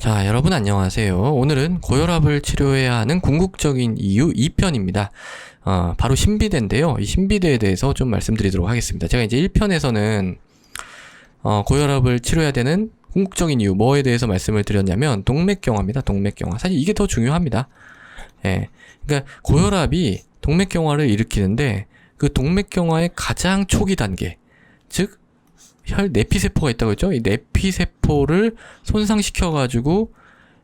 자, 여러분 안녕하세요. 오늘은 고혈압을 치료해야 하는 궁극적인 이유 2편입니다. 어, 바로 신비대인데요. 이 신비대에 대해서 좀 말씀드리도록 하겠습니다. 제가 이제 1편에서는 어, 고혈압을 치료해야 되는 궁극적인 이유 뭐에 대해서 말씀을 드렸냐면 동맥경화입니다. 동맥경화. 사실 이게 더 중요합니다. 예. 그러니까 고혈압이 동맥경화를 일으키는데 그 동맥경화의 가장 초기 단계, 즉 혈 내피세포가 있다고 했죠? 이 내피세포를 손상시켜가지고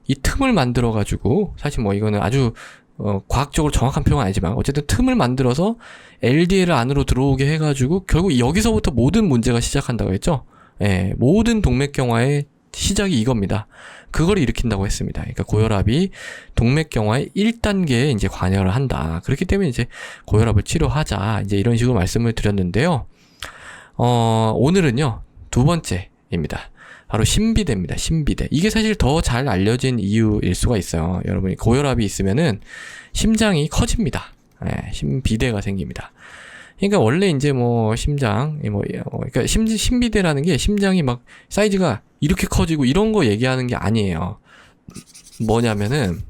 이 틈을 만들어가지고 사실 뭐 이거는 아주 어, 과학적으로 정확한 표현은 아니지만 어쨌든 틈을 만들어서 LDL을 안으로 들어오게 해가지고 결국 여기서부터 모든 문제가 시작한다고 했죠? 예, 모든 동맥경화의 시작이 이겁니다. 그걸 일으킨다고 했습니다. 그러니까 고혈압이 동맥경화의 1단계에 이제 관여를 한다. 그렇기 때문에 이제 고혈압을 치료하자. 이제 이런 식으로 말씀을 드렸는데요. 어, 오늘은요, 두 번째입니다. 바로 신비대입니다. 신비대. 이게 사실 더 잘 알려진 이유일 수가 있어요. 여러분이 고혈압이 있으면은 심장이 커집니다. 예, 신비대가 생깁니다. 그러니까 원래 이제 뭐 심장, 뭐, 어, 그러니까 심, 신비대라는 게 심장이 막 사이즈가 이렇게 커지고 이런 거 얘기하는 게 아니에요. 뭐냐면은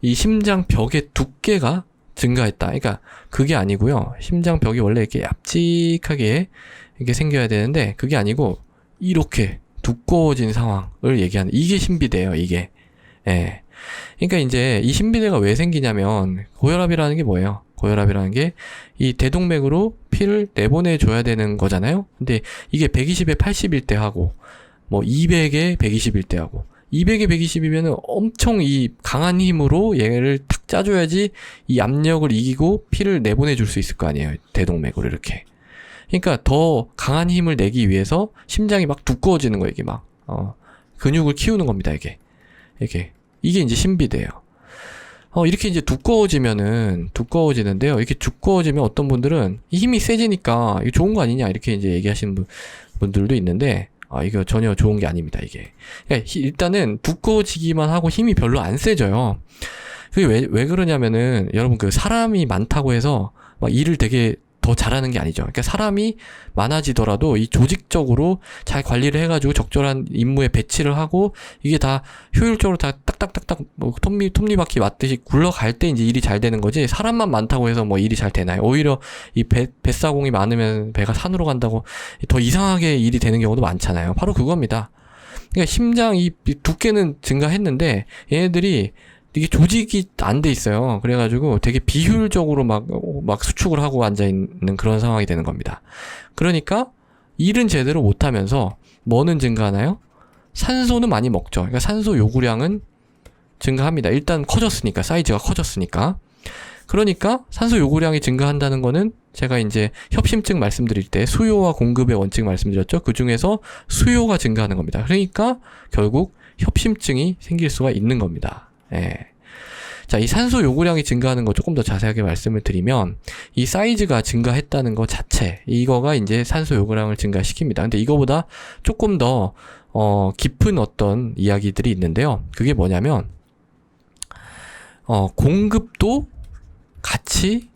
이 심장 벽의 두께가 증가했다. 그러니까 그게 아니고요. 심장 벽이 원래 이렇게 얍직하게 이렇게 생겨야 되는데 그게 아니고 이렇게 두꺼워진 상황을 얘기하는 이게 신비대예요. 이게. 예. 그러니까 이제 이 신비대가 왜 생기냐면 고혈압이라는 게 뭐예요? 고혈압이라는 게 이 대동맥으로 피를 내보내 줘야 되는 거잖아요. 근데 이게 120에 80일 때 하고 뭐 200에 120일 때 하고 200에 120이면은 엄청 이 강한 힘으로 얘를 탁 짜줘야지 이 압력을 이기고 피를 내보내 줄 수 있을 거 아니에요. 대동맥으로 이렇게. 그러니까 더 강한 힘을 내기 위해서 심장이 막 두꺼워지는 거예요. 이게 막 어, 근육을 키우는 겁니다. 이게 이게 이게 이제 신비대예요. 어, 이렇게 이제 두꺼워지면은 두꺼워지는데요. 이렇게 두꺼워지면 어떤 분들은 힘이 세지니까 이거 좋은 거 아니냐 이렇게 이제 얘기하시는 분, 분들도 있는데 아, 이거 전혀 좋은 게 아닙니다, 이게. 그러니까 일단은 두꺼워지기만 하고 힘이 별로 안 세져요. 그게 왜, 왜 그러냐면은, 여러분 그 사람이 많다고 해서 막 일을 되게 더 잘하는 게 아니죠. 그러니까 사람이 많아지더라도 이 조직적으로 잘 관리를 해가지고 적절한 임무에 배치를 하고 이게 다 효율적으로 다 딱딱딱딱 뭐 톱니 톱니바퀴 맞듯이 굴러갈 때 이제 일이 잘 되는 거지 사람만 많다고 해서 뭐 일이 잘 되나요? 오히려 이 배, 뱃사공이 많으면 배가 산으로 간다고 더 이상하게 일이 되는 경우도 많잖아요. 바로 그겁니다. 그러니까 심장 이 두께는 증가했는데 얘네들이 이게 조직이 안 돼 있어요. 그래가지고 되게 비효율적으로 막, 막 수축을 하고 앉아있는 그런 상황이 되는 겁니다. 그러니까 일은 제대로 못하면서 뭐는 증가하나요? 산소는 많이 먹죠. 그러니까 산소 요구량은 증가합니다. 일단 커졌으니까, 사이즈가 커졌으니까. 그러니까 산소 요구량이 증가한다는 거는 제가 이제 협심증 말씀드릴 때 수요와 공급의 원칙 말씀드렸죠. 그 중에서 수요가 증가하는 겁니다. 그러니까 결국 협심증이 생길 수가 있는 겁니다. 예. 자, 이 산소 요구량이 증가하는 거 조금 더 자세하게 말씀을 드리면 이 사이즈가 증가했다는 것 자체 이거가 이제 산소 요구량을 증가시킵니다. 근데 이거보다 조금 더 어, 깊은 어떤 이야기들이 있는데요. 그게 뭐냐면 어, 공급도 같이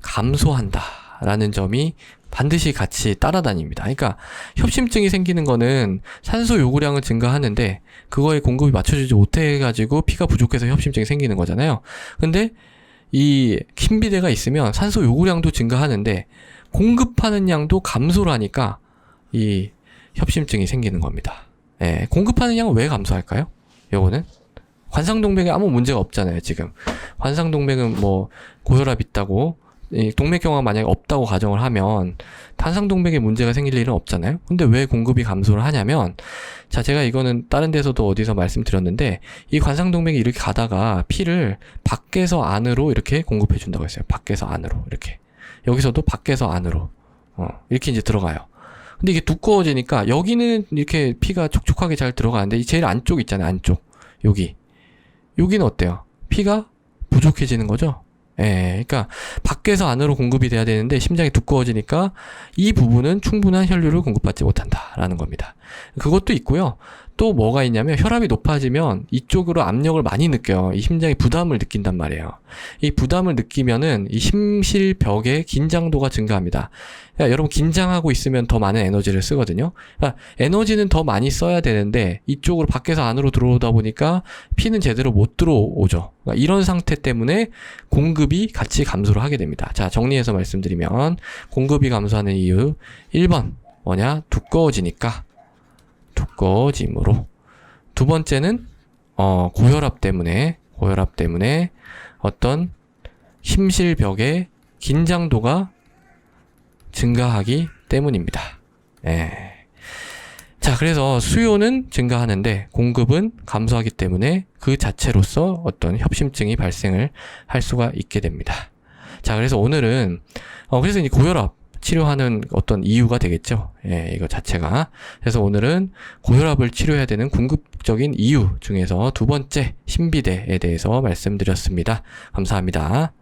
감소한다라는 점이 반드시 같이 따라다닙니다. 그러니까 협심증이 생기는 거는 산소 요구량은 증가하는데 그거에 공급이 맞춰주지 못해가지고 피가 부족해서 협심증이 생기는 거잖아요. 근데 이 킴비대가 있으면 산소 요구량도 증가하는데 공급하는 양도 감소를 하니까 이 협심증이 생기는 겁니다. 예, 공급하는 양은 왜 감소할까요? 요거는 관상동맥에 아무 문제가 없잖아요, 지금. 관상동맥은 뭐 고혈압 있다고 이 동맥경화 만약에 없다고 가정을 하면 탄상동맥에 문제가 생길 일은 없잖아요. 근데 왜 공급이 감소를 하냐면 자 제가 이거는 다른 데서도 어디서 말씀드렸는데 이 관상동맥이 이렇게 가다가 피를 밖에서 안으로 이렇게 공급해 준다고 했어요. 밖에서 안으로 이렇게 여기서도 밖에서 안으로 어, 이렇게 이제 들어가요. 근데 이게 두꺼워지니까 여기는 이렇게 피가 촉촉하게 잘 들어가는데 이 제일 안쪽 있잖아요. 안쪽 여기 여기는 어때요? 피가 부족해지는 거죠. 예, 그러니까 밖에서 안으로 공급이 돼야 되는데 심장이 두꺼워지니까 이 부분은 충분한 혈류를 공급받지 못한다라는 겁니다. 그것도 있고요. 또 뭐가 있냐면 혈압이 높아지면 이쪽으로 압력을 많이 느껴요. 이 심장이 부담을 느낀단 말이에요. 이 부담을 느끼면은 이 심실벽의 긴장도가 증가합니다. 그러니까 여러분 긴장하고 있으면 더 많은 에너지를 쓰거든요. 그러니까 에너지는 더 많이 써야 되는데 이쪽으로 밖에서 안으로 들어오다 보니까 피는 제대로 못 들어오죠. 그러니까 이런 상태 때문에 공급이 같이 감소를 하게 됩니다. 자, 정리해서 말씀드리면 공급이 감소하는 이유 1번 뭐냐? 두꺼워지니까 두꺼워짐으로 두 번째는 어, 고혈압 때문에 고혈압 때문에 어떤 심실벽의 긴장도가 증가하기 때문입니다. 예. 자, 그래서 수요는 증가하는데 공급은 감소하기 때문에 그 자체로서 어떤 협심증이 발생을 할 수가 있게 됩니다. 자, 그래서 오늘은 어, 그래서 이제 고혈압 치료하는 어떤 이유가 되겠죠. 예, 이거 자체가. 그래서 오늘은 고혈압을 치료해야 되는 궁극적인 이유 중에서 두 번째 신비대에 대해서 말씀드렸습니다. 감사합니다.